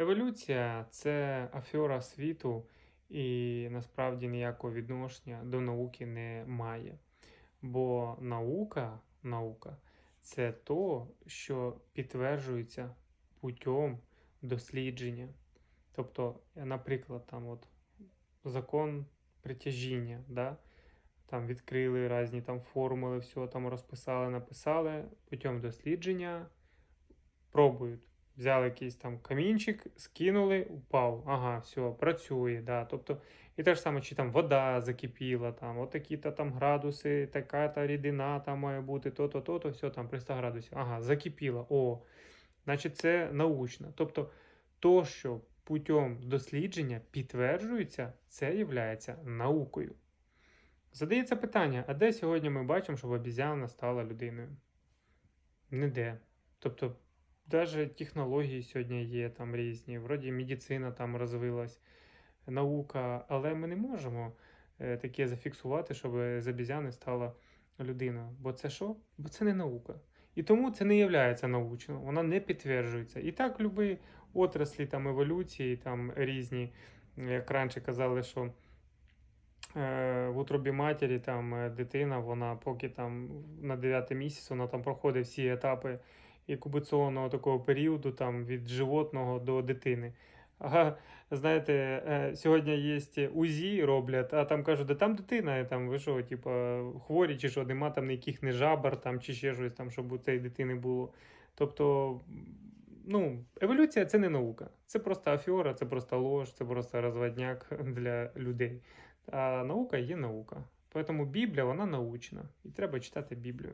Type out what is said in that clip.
Еволюція це афера світу, і насправді ніякого відношення до науки не має. Бо наука, наука це то, що підтверджується путем дослідження. Тобто, наприклад, там от закон притяжіння, да? там відкрили різні там формули, все там розписали, написали, путем дослідження пробують. Взяли якийсь там камінчик, скинули, упав. Ага, все, працює. Да. Тобто, і те ж саме, чи там вода закипіла, там, от такі-то там градуси, така-то рідина там має бути, то-то, то-то, все там при 100 градусів. Ага, закипіла. О, значить, це научно. Тобто, то, що путем дослідження підтверджується, це є наукою. Задається питання: а де сьогодні ми бачимо, щоб обізяна стала людиною? Ніде. Тобто, навіть технології сьогодні є там різні, вроді медицина там розвилась, наука, але ми не можемо е, таке зафіксувати, щоб з обізяни стала людиною. Бо це що? Бо це не наука. І тому це не є научним, вона не підтверджується. І так, любі отраслі там еволюції, там різні, як раніше казали, що е, в утробі матері там дитина, вона поки там на 9 місяць вона там проходить всі етапи інкубаційного такого періоду там від животного до дитини. А знаєте, е, сьогодні є УЗІ роблять, а там кажуть, да там дитина, там ви що, типу, хворі, чи що, нема там ніяких не жабр, там, чи ще щось там, щоб у цієї дитини було. Тобто, ну, еволюція це не наука. Це просто афіора, це просто лож, це просто розводняк для людей. А наука є наука. Тому Біблія, вона научна. І треба читати Біблію.